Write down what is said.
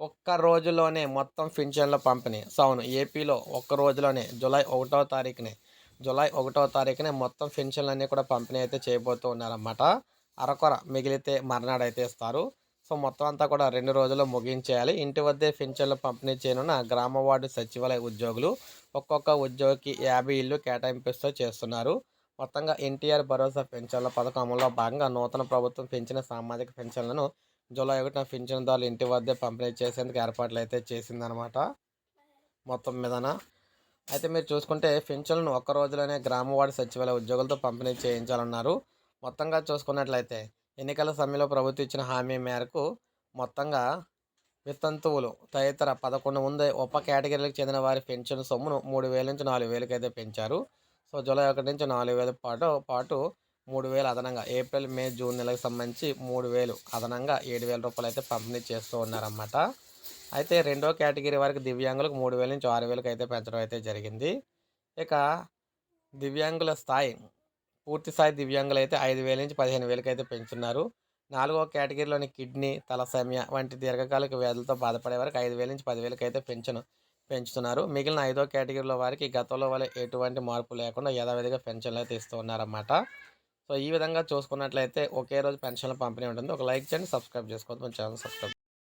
ఒక్క రోజులోనే మొత్తం పింఛన్ల పంపిణీ. సో అవును ఏపీలో ఒక్క రోజులోనే జూలై ఒకటో తారీఖునే జూలై ఒకటో తారీఖునే మొత్తం పింఛన్లన్నీ కూడా పంపిణీ అయితే చేయబోతూ ఉన్నారన్నమాట. అరకొర మిగిలితే మర్నాడు అయితే ఇస్తారు. సో మొత్తం అంతా కూడా రెండు రోజుల్లో ముగించేయాలి. ఇంటి వద్దే పింఛన్లు పంపిణీ చేయనున్న గ్రామ వార్డు సచివాలయ ఉద్యోగులు ఒక్కొక్క ఉద్యోగికి యాభై ఇల్లు కేటాయింపిస్తూ చేస్తున్నారు. మొత్తంగా ఎన్టీఆర్ భరోసా పెన్షన్ల పథకం అమలులో భాగంగా నూతన ప్రభుత్వం పెంచిన సామాజిక పెన్షన్లను జూలై ఒకటిన పింఛన్దారులు ఇంటి వద్దే పంపిణీ చేసేందుకు ఏర్పాట్లు అయితే చేసిందనమాట మొత్తం మీదన. అయితే మీరు చూసుకుంటే పింఛన్లను ఒక్క రోజులోనే గ్రామ సచివాలయ ఉద్యోగులతో పంపిణీ చేయించాలన్నారు. మొత్తంగా చూసుకున్నట్లయితే ఎన్నికల సమయంలో ప్రభుత్వం ఇచ్చిన హామీ మేరకు మొత్తంగా వితంతువులు తదితర పదకొండు ముందే ఉప కేటగిరీలకు చెందిన వారి పెన్షన్ సొమ్మును మూడు వేల నుంచి నాలుగు వేలకైతే అయితే పెంచారు. సో జూలై ఒకటి నుంచి నాలుగు వేల పాటు పాటు మూడు వేలు అదనంగా. ఏప్రిల్ మే జూన్ నెలకు సంబంధించి మూడు వేలు అదనంగా ఏడు వేల రూపాయలు అయితే పంపిణీ చేస్తూ ఉన్నారన్నమాట. అయితే రెండో కేటగిరీ వారికి దివ్యాంగులకు మూడు వేల నుంచి ఆరు వేలకు అయితే పెంచడం అయితే జరిగింది. ఇక దివ్యాంగుల స్థాయి పూర్తి స్థాయి దివ్యాంగులు అయితే ఐదు వేల నుంచి పదిహేను వేలకి అయితే పెంచున్నారు. నాలుగో కేటగిరీలోని కిడ్నీ తలసేమియా వంటి దీర్ఘకాలిక వ్యాధులతో బాధపడే వారికి ఐదు వేల నుంచి పదివేలకి అయితే పెంచను పెంచుతున్నారు. మిగిలిన ఐదో కేటగిరీలో వారికి గతంలో వల్ల ఎటువంటి మార్పు లేకుండా యథావిధిగా పెన్షన్లు అయితే ఇస్తూ ఉన్నారన్నమాట. సో ఈ విధంగా చూసుకున్నట్లయితే ఒకే రోజు పెన్షన్ల పంపిణీ ఉంటుంది. ఒక లైక్ చేయండి సబ్స్క్రైబ్ చేసుకోవద్దు. మన ఛానల్ సబ్స్క్రైబ్